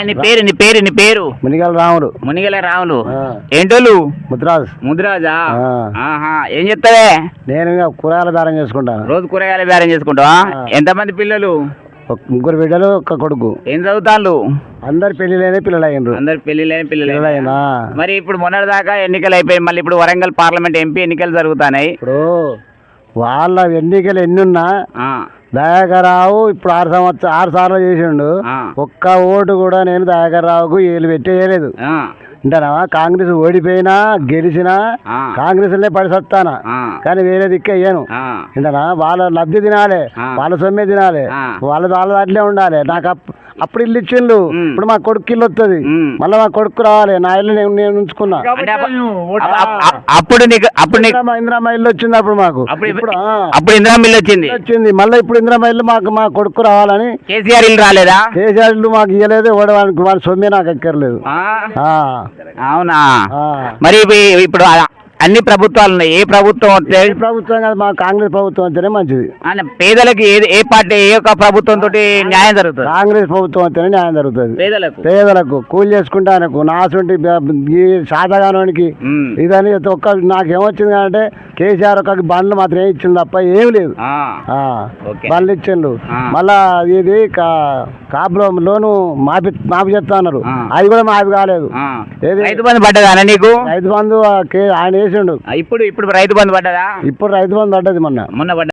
నీ పేరు నీ పేరు నీ పేరు? మునిగల రాముడు. మునిగల రాములు. ఏంటోళ్ళు? ముద్రాజ్. ముదిరాజా. ఆహా ఏం చెప్తావే నేను కూరగాయల బేరం చేసుకుంటాను. రోజు కూరగాయల బేరం చేసుకుంటావా. ఎంతమంది పిల్లలు? ముగ్గురు బిడ్డలు ఒక్క కొడుకు. ఏం చదువుతాళ్ళు? అందరు పెళ్ళిలేని పిల్లలు అయ్యిండ్రు అందరు పెళ్ళిలేని పిల్లలు పిల్లలైనా మరి ఇప్పుడు మొన్నటిదాకా ఎన్నికలు అయిపోయి మళ్ళీ ఇప్పుడు వరంగల్ పార్లమెంట్ ఎంపీ ఎన్నికలు జరుగుతున్నాయి. ఇప్పుడు వాళ్ళ ఎన్నికలు ఎన్నున్నా ఆ, దయాకర్రావు ఇప్పుడు ఆరు సంవత్సరం ఆరు సార్లు చేసిండు. ఒక్క ఓటు కూడా నేను దయాకర్రావుకు ఏలు పెట్టేయలేదు ఆ, అంటానా కాంగ్రెస్ ఓడిపోయినా గెలిచినా ఆ, కాంగ్రెస్లే పడి సత్తానా ఆ, కానీ వేరే దిక్కు అయ్యాను ఆ, ఏంటనా వాళ్ళ లబ్ధి తినాలి. వాళ్ళ సొమ్మే తినాలి. వాళ్ళ వాళ్ళ దాంట్లో ఉండాలి. నాకు అప్పుడు ఇల్లు ఇచ్చిండు. ఇప్పుడు మా కొడుకు ఇల్లు వస్తుంది. మళ్ళీ మా కొడుకు రావాలి. నా ఇల్లు నేను నేను ఉంచుకున్నా. అప్పుడు నీకు అప్పుడు నీకు ఇందిరామ ఇందిరామ ఇల్లు వచ్చింది అప్పుడు మాకు. అప్పుడు ఇప్పుడు ఆ, అప్పుడు ఇందిరా మిల్లు వచ్చింది. ఇల్లు వచ్చింది. మళ్ళీ ఇప్పుడు ఇందిరామ ఇల్లు మాకు మా కొడుకు రావాలని కేసీఆర్ ఇల్లు రాలేదా? కేసీఆర్ ఇల్లు మాకు ఇవ్వలేదు ఓడవానికి వాళ్ళ సొమ్మే నాకు ఎక్కర్లేదు. ఆ, ఆ, అవునా. మరి ఇప్పుడు అన్ని ప్రభుత్వాలు ఉన్నాయి. ఏ ప్రభుత్వం వస్తే? ఏ ప్రభుత్వం కాదు మా కాంగ్రెస్ ప్రభుత్వం అంటేనే మంచిది. ఆయన పేదలకి ఏ ఏ పార్టీ ఏ ఒక్క ప్రభుత్వం తోటి న్యాయం జరుగుతుంది? కాంగ్రెస్ ప్రభుత్వం అంటేనే న్యాయం జరుగుతుంది. పేదలకు? పేదలకు కూలి చేసుకుంటానికి నాసుంటి ఈ ఉమ్. ఇదని ఒక్క నాకేమొచ్చింది అంటే కేసీఆర్ ఒక బండ్లు మాత్రం ఏం ఇచ్చింది తప్ప ఏం లేదు. ఆ, ఆ, ఓకే. బండ్లు ఇచ్చిండు. మళ్ళా ఇది కా- కాపులో లోను మాపి మాపి చెప్తా అన్నారు. అది కూడా మాపి కాలేదు? రైతు బంధు పడ్డదా నీకు? రైతు బంధు ఆయన వేసిండు ఇప్పుడు ఇప్పుడు రైతు బంధు పడ్డదా? ఇప్పుడు రైతు బంధు పడ్డది మొన్న. మొన్న పడ్డ